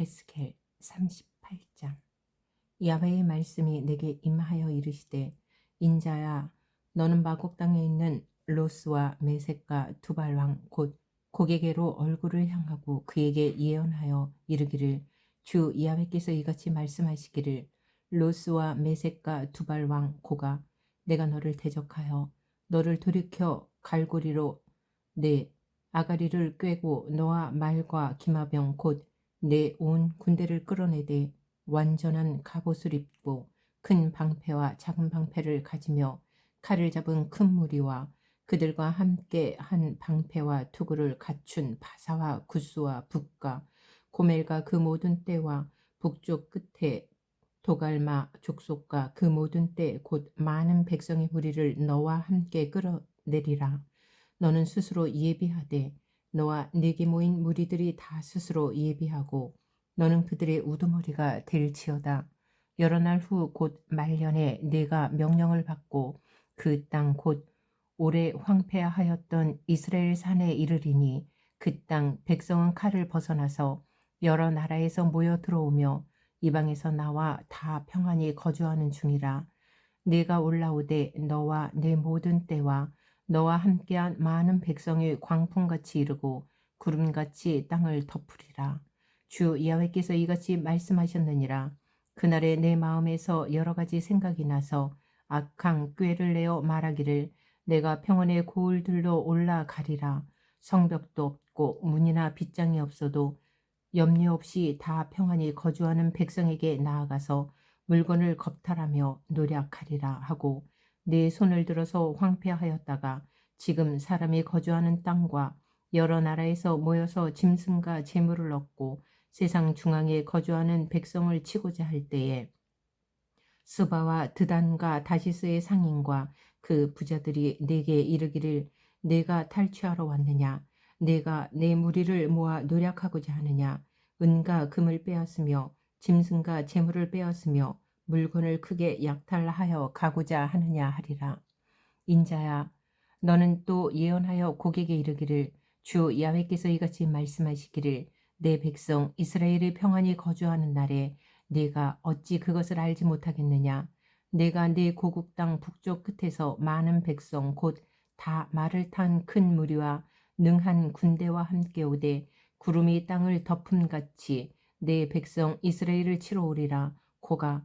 에스겔 38장. 야훼의 말씀이 내게 임하여 이르시되 인자야 너는 마곡 땅에 있는 로스와 메색과 두발 왕 곧 고객에게로 얼굴을 향하고 그에게 예언하여 이르기를 주 야훼께서 이같이 말씀하시기를 로스와 메색과 두발 왕 고가 내가 너를 대적하여 너를 돌이켜 갈고리로 내 아가리를 꿰고 너와 말과 기마병 곧 내 온 군대를 끌어내되 완전한 갑옷을 입고 큰 방패와 작은 방패를 가지며 칼을 잡은 큰 무리와 그들과 함께 한 방패와 투구를 갖춘 바사와 구스와 북과 고멜과 그 모든 때와 북쪽 끝에 도갈마 족속과 그 모든 때 곧 많은 백성의 무리를 너와 함께 끌어내리라. 너는 스스로 예비하되 너와 네게 모인 무리들이 다 스스로 예비하고 너는 그들의 우두머리가 될지어다. 여러 날 후 곧 말년에 네가 명령을 받고 그 땅 곧 오래 황폐하였던 이스라엘 산에 이르리니 그 땅 백성은 칼을 벗어나서 여러 나라에서 모여 들어오며 이방에서 나와 다 평안히 거주하는 중이라. 네가 올라오되 너와 내 모든 때와 너와 함께한 많은 백성의 광풍같이 이르고 구름같이 땅을 덮으리라. 주 야훼께서 이같이 말씀하셨느니라. 그날에 내 마음에서 여러 가지 생각이 나서 악한 꾀를 내어 말하기를 내가 평원의 고을들로 올라가리라. 성벽도 없고 문이나 빗장이 없어도 염려 없이 다 평안히 거주하는 백성에게 나아가서 물건을 겁탈하며 노력하리라 하고 내 손을 들어서 황폐하였다가 지금 사람이 거주하는 땅과 여러 나라에서 모여서 짐승과 재물을 얻고 세상 중앙에 거주하는 백성을 치고자 할 때에 스바와 드단과 다시스의 상인과 그 부자들이 내게 이르기를 내가 탈취하러 왔느냐? 내가 내 무리를 모아 노력하고자 하느냐? 은과 금을 빼앗으며 짐승과 재물을 빼앗으며 물건을 크게 약탈하여 가고자 하느냐 하리라. 인자야 너는 또 예언하여 고객에 이르기를 주 야훼께서 이같이 말씀하시기를 내 백성 이스라엘이 평안히 거주하는 날에 네가 어찌 그것을 알지 못하겠느냐? 내가 네 고국 땅 북쪽 끝에서 많은 백성 곧 다 말을 탄 큰 무리와 능한 군대와 함께 오되 구름이 땅을 덮음같이 내 백성 이스라엘을 치러 오리라. 고가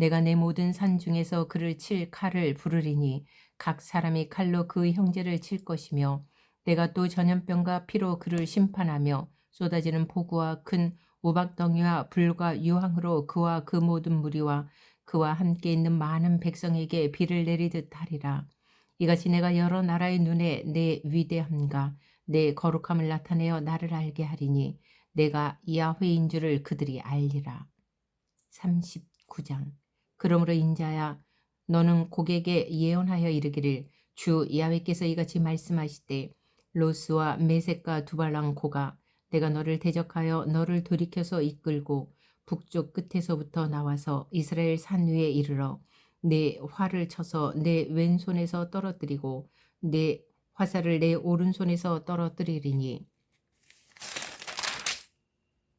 내가 내 모든 산 중에서 그를 칠 칼을 부르리니 각 사람이 칼로 그 형제를 칠 것이며 내가 또 전염병과 피로 그를 심판하며 쏟아지는 폭우와 큰 우박덩이와 불과 유황으로 그와 그 모든 무리와 그와 함께 있는 많은 백성에게 비를 내리듯 하리라. 이같이 내가 여러 나라의 눈에 내 위대함과 내 거룩함을 나타내어 나를 알게 하리니 내가 야훼인 줄을 그들이 알리라. 39장 그러므로 인자야 너는 고객에 예언하여 이르기를 주 야훼께서 이같이 말씀하시되 로스와 메색과 두발랑 고가 내가 너를 대적하여 너를 돌이켜서 이끌고 북쪽 끝에서부터 나와서 이스라엘 산 위에 이르러 내 활을 쳐서 내 왼손에서 떨어뜨리고 내 화살을 내 오른손에서 떨어뜨리리니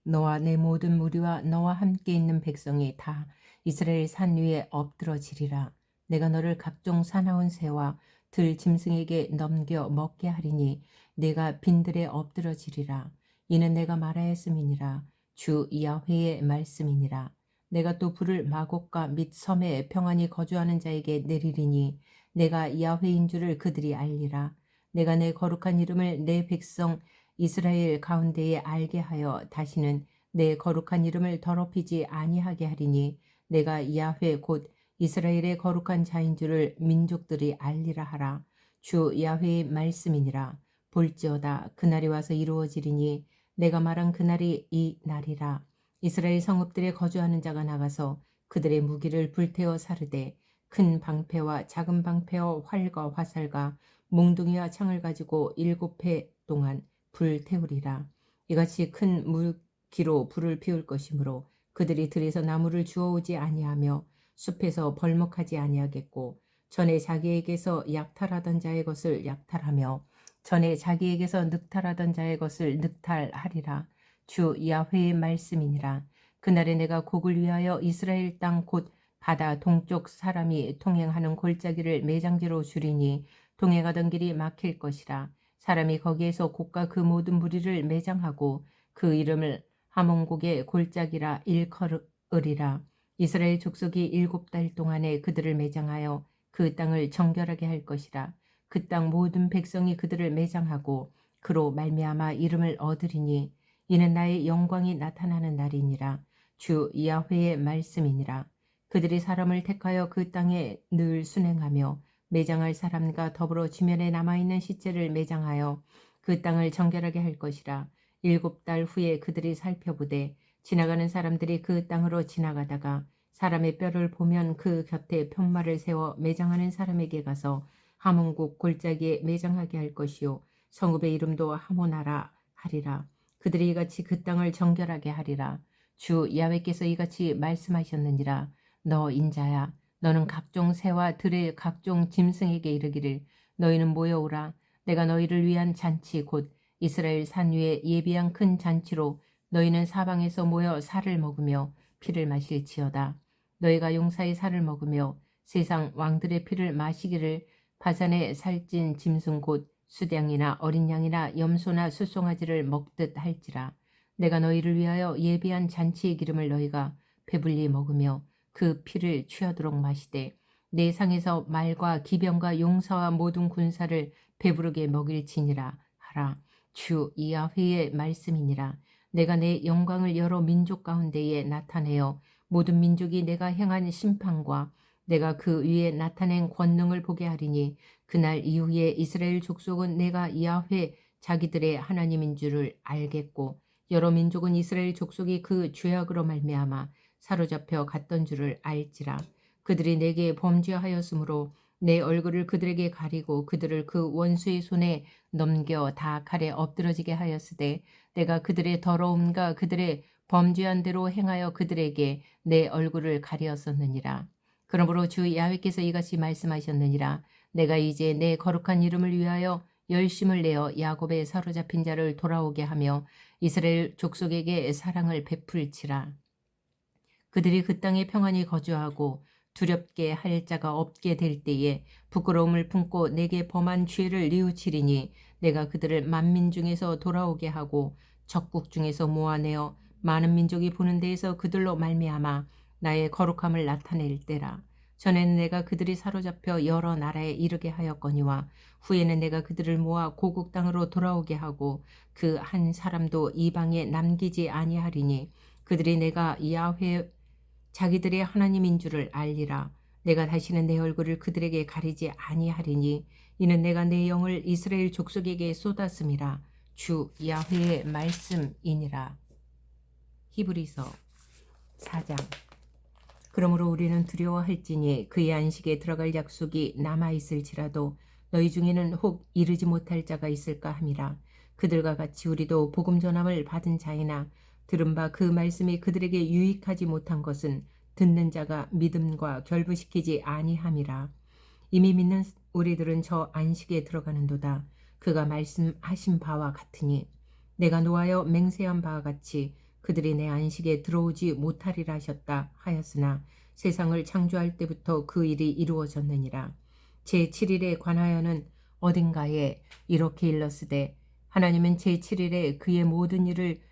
너와 내 모든 무리와 너와 함께 있는 백성이 다 이스라엘 산 위에 엎드러지리라. 내가 너를 각종 사나운 새와 들 짐승에게 넘겨 먹게 하리니 내가 빈들에 엎드러지리라. 이는 내가 말하였음이니라. 주 야훼의 말씀이니라. 내가 또 불을 마곡과 및 섬에 평안히 거주하는 자에게 내리리니 내가 야훼인 줄을 그들이 알리라. 내가 내 거룩한 이름을 내 백성 이스라엘 가운데에 알게 하여 다시는 내 거룩한 이름을 더럽히지 아니하게 하리니 내가 야훼 곧 이스라엘의 거룩한 자인 줄을 민족들이 알리라 하라. 주 야훼의 말씀이니라. 볼지어다 그날이 와서 이루어지리니 내가 말한 그날이 이 날이라. 이스라엘 성읍들에 거주하는 자가 나가서 그들의 무기를 불태워 사르되 큰 방패와 작은 방패와 활과 화살과 몽둥이와 창을 가지고 일곱 해 동안 불 태우리라. 이같이 큰 물기로 불을 피울 것이므로 그들이 들에서 나무를 주워오지 아니하며 숲에서 벌목하지 아니하겠고 전에 자기에게서 약탈하던 자의 것을 약탈하며 전에 자기에게서 늑탈하던 자의 것을 늑탈하리라. 주 야훼의 말씀이니라. 그날에 내가 곡을 위하여 이스라엘 땅 곧 바다 동쪽 사람이 통행하는 골짜기를 매장지로 줄이니 동행하던 길이 막힐 것이라. 사람이 거기에서 곡과 그 모든 무리를 매장하고 그 이름을 하몬곡의 골짜기라 일컬으리라. 이스라엘 족속이 일곱 달 동안에 그들을 매장하여 그 땅을 정결하게 할 것이라. 그 땅 모든 백성이 그들을 매장하고 그로 말미암아 이름을 얻으리니 이는 나의 영광이 나타나는 날이니라. 주 야훼의 말씀이니라. 그들이 사람을 택하여 그 땅에 늘 순행하며 매장할 사람과 더불어 지면에 남아있는 시체를 매장하여 그 땅을 정결하게 할 것이라. 일곱 달 후에 그들이 살펴보되 지나가는 사람들이 그 땅으로 지나가다가 사람의 뼈를 보면 그 곁에 편말을 세워 매장하는 사람에게 가서 하몬국 골짜기에 매장하게 할 것이요 성읍의 이름도 하모나라 하리라. 그들이 이같이 그 땅을 정결하게 하리라. 주 야훼께서 이같이 말씀하셨느니라. 너 인자야 너는 각종 새와 들의 각종 짐승에게 이르기를 너희는 모여오라. 내가 너희를 위한 잔치 곧 이스라엘 산 위에 예비한 큰 잔치로 너희는 사방에서 모여 살을 먹으며 피를 마실지어다. 너희가 용사의 살을 먹으며 세상 왕들의 피를 마시기를 바산에 살찐 짐승 곧 수량이나 어린 양이나 염소나 수송아지를 먹듯 할지라. 내가 너희를 위하여 예비한 잔치의 기름을 너희가 배불리 먹으며 그 피를 취하도록 마시되 내 상에서 말과 기병과 용사와 모든 군사를 배부르게 먹일지니라 하라 주 이하회의 말씀이니라. 내가 내 영광을 여러 민족 가운데에 나타내어 모든 민족이 내가 행한 심판과 내가 그 위에 나타낸 권능을 보게 하리니 그날 이후에 이스라엘 족속은 내가 야훼 자기들의 하나님인 줄을 알겠고 여러 민족은 이스라엘 족속이 그 죄악으로 말미암아 사로잡혀 갔던 줄을 알지라. 그들이 내게 범죄하였으므로 내 얼굴을 그들에게 가리고 그들을 그 원수의 손에 넘겨 다 칼에 엎드러지게 하였으되 내가 그들의 더러움과 그들의 범죄한 대로 행하여 그들에게 내 얼굴을 가리었었느니라. 그러므로 주 야훼께서 이같이 말씀하셨느니라. 내가 이제 내 거룩한 이름을 위하여 열심을 내어 야곱의 사로잡힌 자를 돌아오게 하며 이스라엘 족속에게 사랑을 베풀지라. 그들이 그 땅에 평안히 거주하고 두렵게 할 자가 없게 될 때에 부끄러움을 품고 내게 범한 죄를 뉘우치리니 내가 그들을 만민 중에서 돌아오게 하고 적국 중에서 모아내어 많은 민족이 보는 데에서 그들로 말미암아 나의 거룩함을 나타낼 때라. 전에는 내가 그들이 사로잡혀 여러 나라에 이르게 하였거니와 후에는 내가 그들을 모아 고국 땅으로 돌아오게 하고 그 한 사람도 이방에 남기지 아니하리니 그들이 내가 야훼 자기들의 하나님인 줄을 알리라. 내가 다시는 내 얼굴을 그들에게 가리지 아니하리니 이는 내가 내 영을 이스라엘 족속에게 쏟았음이라. 주 야훼의 말씀이니라. 히브리서 4장 그러므로 우리는 두려워할지니 그의 안식에 들어갈 약속이 남아 있을지라도 너희 중에는 혹 이르지 못할 자가 있을까 함이라. 그들과 같이 우리도 복음 전함을 받은 자이나 들은 바 그 말씀이 그들에게 유익하지 못한 것은 듣는 자가 믿음과 결부시키지 아니함이라. 이미 믿는 우리들은 저 안식에 들어가는도다. 그가 말씀하신 바와 같으니 내가 노하여 맹세한 바와 같이 그들이 내 안식에 들어오지 못하리라 하셨다 하였으나 세상을 창조할 때부터 그 일이 이루어졌느니라. 제7일에 관하여는 어딘가에 이렇게 일렀으되 하나님은 제7일에 그의 모든 일을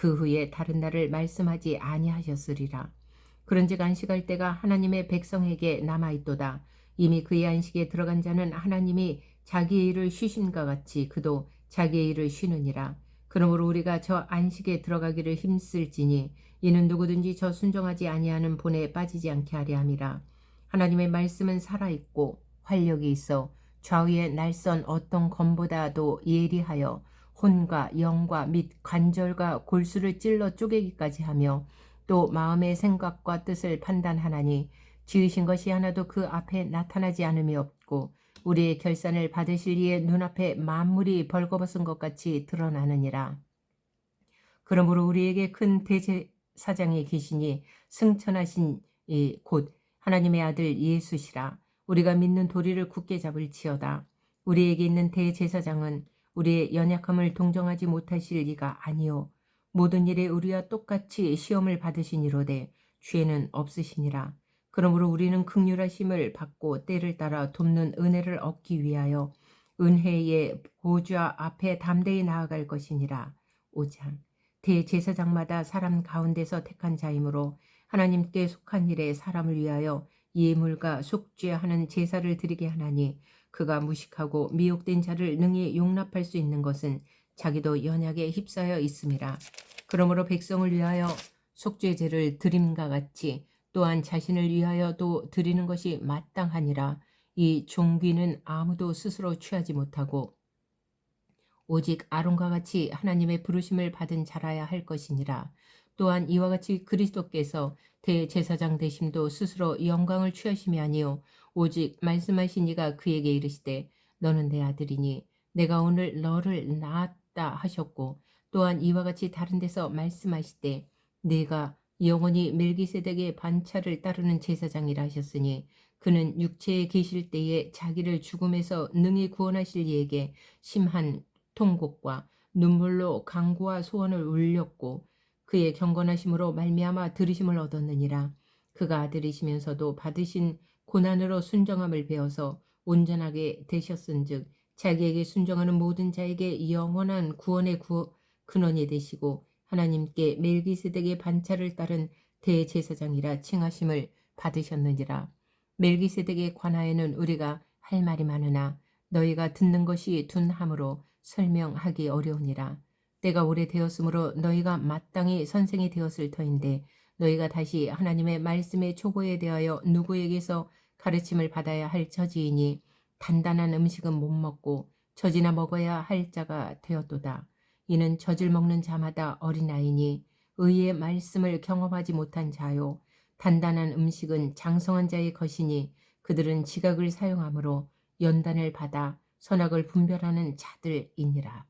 그 후에 다른 날을 말씀하지 아니하셨으리라. 그런즉 안식할 때가 하나님의 백성에게 남아 있도다. 이미 그의 안식에 들어간 자는 하나님이 자기의 일을 쉬심과 같이 그도 자기의 일을 쉬느니라. 그러므로 우리가 저 안식에 들어가기를 힘쓸지니 이는 누구든지 저 순종하지 아니하는 본에 빠지지 않게 하려 함이라. 하나님의 말씀은 살아있고 활력이 있어 좌우에 날선 어떤 검보다도 예리하여 혼과 영과 및 관절과 골수를 찔러 쪼개기까지 하며 또 마음의 생각과 뜻을 판단하나니 지으신 것이 하나도 그 앞에 나타나지 않음이 없고 우리의 결산을 받으실 이의 눈앞에 만물이 벌거벗은 것 같이 드러나느니라. 그러므로 우리에게 큰 대제사장이 계시니 승천하신 이곧 하나님의 아들 예수시라. 우리가 믿는 도리를 굳게 잡을지어다. 우리에게 있는 대제사장은 우리의 연약함을 동정하지 못하실 이가 아니요 모든 일에 우리와 똑같이 시험을 받으시니로되 죄는 없으시니라. 그러므로 우리는 극률하심을 받고 때를 따라 돕는 은혜를 얻기 위하여 은혜의 보좌 앞에 담대히 나아갈 것이니라. 5장 대제사장마다 사람 가운데서 택한 자이므로 하나님께 속한 일에 사람을 위하여 예물과 속죄하는 제사를 드리게 하나니 그가 무식하고 미혹된 자를 능히 용납할 수 있는 것은 자기도 연약에 휩싸여 있음이라. 그러므로 백성을 위하여 속죄제를 드림과 같이 또한 자신을 위하여도 드리는 것이 마땅하니라. 이 종귀는 아무도 스스로 취하지 못하고 오직 아론과 같이 하나님의 부르심을 받은 자라야 할 것이니라. 또한 이와 같이 그리스도께서 대제사장 되심도 스스로 영광을 취하심이 아니요 오직 말씀하신 이가 그에게 이르시되 너는 내 아들이니 내가 오늘 너를 낳았다 하셨고 또한 이와 같이 다른 데서 말씀하시되 내가 영원히 멜기세덱의 반차를 따르는 제사장이라 하셨으니 그는 육체에 계실 때에 자기를 죽음에서 능히 구원하실 이에게 심한 통곡과 눈물로 강구와 소원을 울렸고 그의 경건하심으로 말미암아 들으심을 얻었느니라. 그가 아들이시면서도 받으신 고난으로 순정함을 배워서 온전하게 되셨은즉 자기에게 순정하는 모든 자에게 영원한 구원의 구, 근원이 되시고 하나님께 멜기세덱의 반차를 따른 대제사장이라 칭하심을 받으셨느니라. 멜기세덱에 관하여는 우리가 할 말이 많으나 너희가 듣는 것이 둔함으로 설명하기 어려우니라. 때가 오래되었으므로 너희가 마땅히 선생이 되었을 터인데 너희가 다시 하나님의 말씀의 초보에 대하여 누구에게서 가르침을 받아야 할 처지이니 단단한 음식은 못 먹고 젖이나 먹어야 할 자가 되었도다. 이는 젖을 먹는 자마다 어린아이니 의의 말씀을 경험하지 못한 자요 단단한 음식은 장성한 자의 것이니 그들은 지각을 사용하므로 연단을 받아 선악을 분별하는 자들이니라.